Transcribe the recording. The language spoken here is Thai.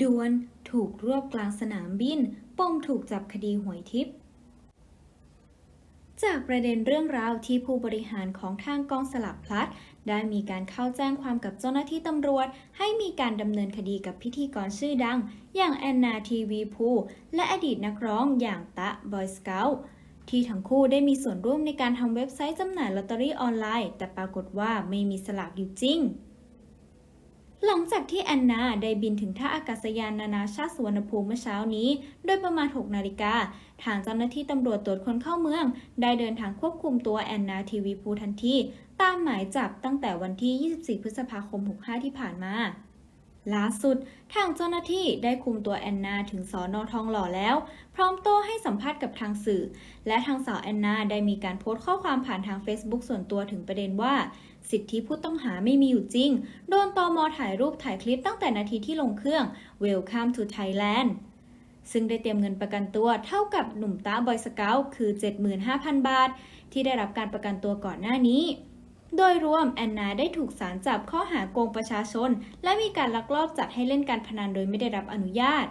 ดวนถูกรวบกลางสนามบิน ปมถูกจับคดีหวยทิพย์จากประเด็นเรื่องราวที่ผู้บริหารของทางกองสลักพลัด ได้มีการเข้าแจ้งความกับเจ้าหน้าที่ตำรวจ ให้มีการดำเนินคดีกับพิธีกรชื่อดัง อย่างแอนนาทีวีพูและอดีตนักร้องอย่างตะบอยสเกลที่ทั้งคู่ได้มีส่วนร่วมในการทำเว็บไซต์จำหน่ายลอตเตอรี่ออนไลน์ แต่ปรากฏว่าไม่มีสลากอยู่จริง หลังจากที่แอนนาได้บินถึงท่าอากาศยานนานาชาติสุวรรณภูมิเมื่อเช้านี้ โดยประมาณ 6 นาฬิกา ทางเจ้าหน้าที่ตำรวจตรวจคนเข้าเมือง ได้เดินทางควบคุมตัวแอนนาทีวีพูทันที ตามหมายจับตั้งแต่วันที่ 24 พฤษภาคม 65 ที่ผ่านมา ล่าสุด ทางเจ้าหน้าที่ได้คุมตัวแอนนาถึงสอนอทองหล่อแล้ว พร้อมโต้ให้สัมภาษณ์กับทางสื่อ และทางสาวแอนนาได้มีการโพสต์ข้อความผ่านทาง Facebook ส่วนตัวถึงประเด็นว่า สิทธิผู้ต้องหาไม่มีอยู่จริง โดนตอมอถ่ายรูปถ่ายคลิปตั้งแต่นาทีที่ลงเครื่อง Welcome to Thailand ซึ่งได้เตรียมเงินประกันตัวเท่ากับหนุ่มตาบอยสเกลคือ 75,000 บาท ที่ได้รับการประกันตัวก่อนหน้านี้ โดยรวมแอนนาได้ถูกศาลจับข้อหาโกงประชาชน และมีการลักลอบจัดให้เล่นการพนันโดยไม่ได้รับอนุญาต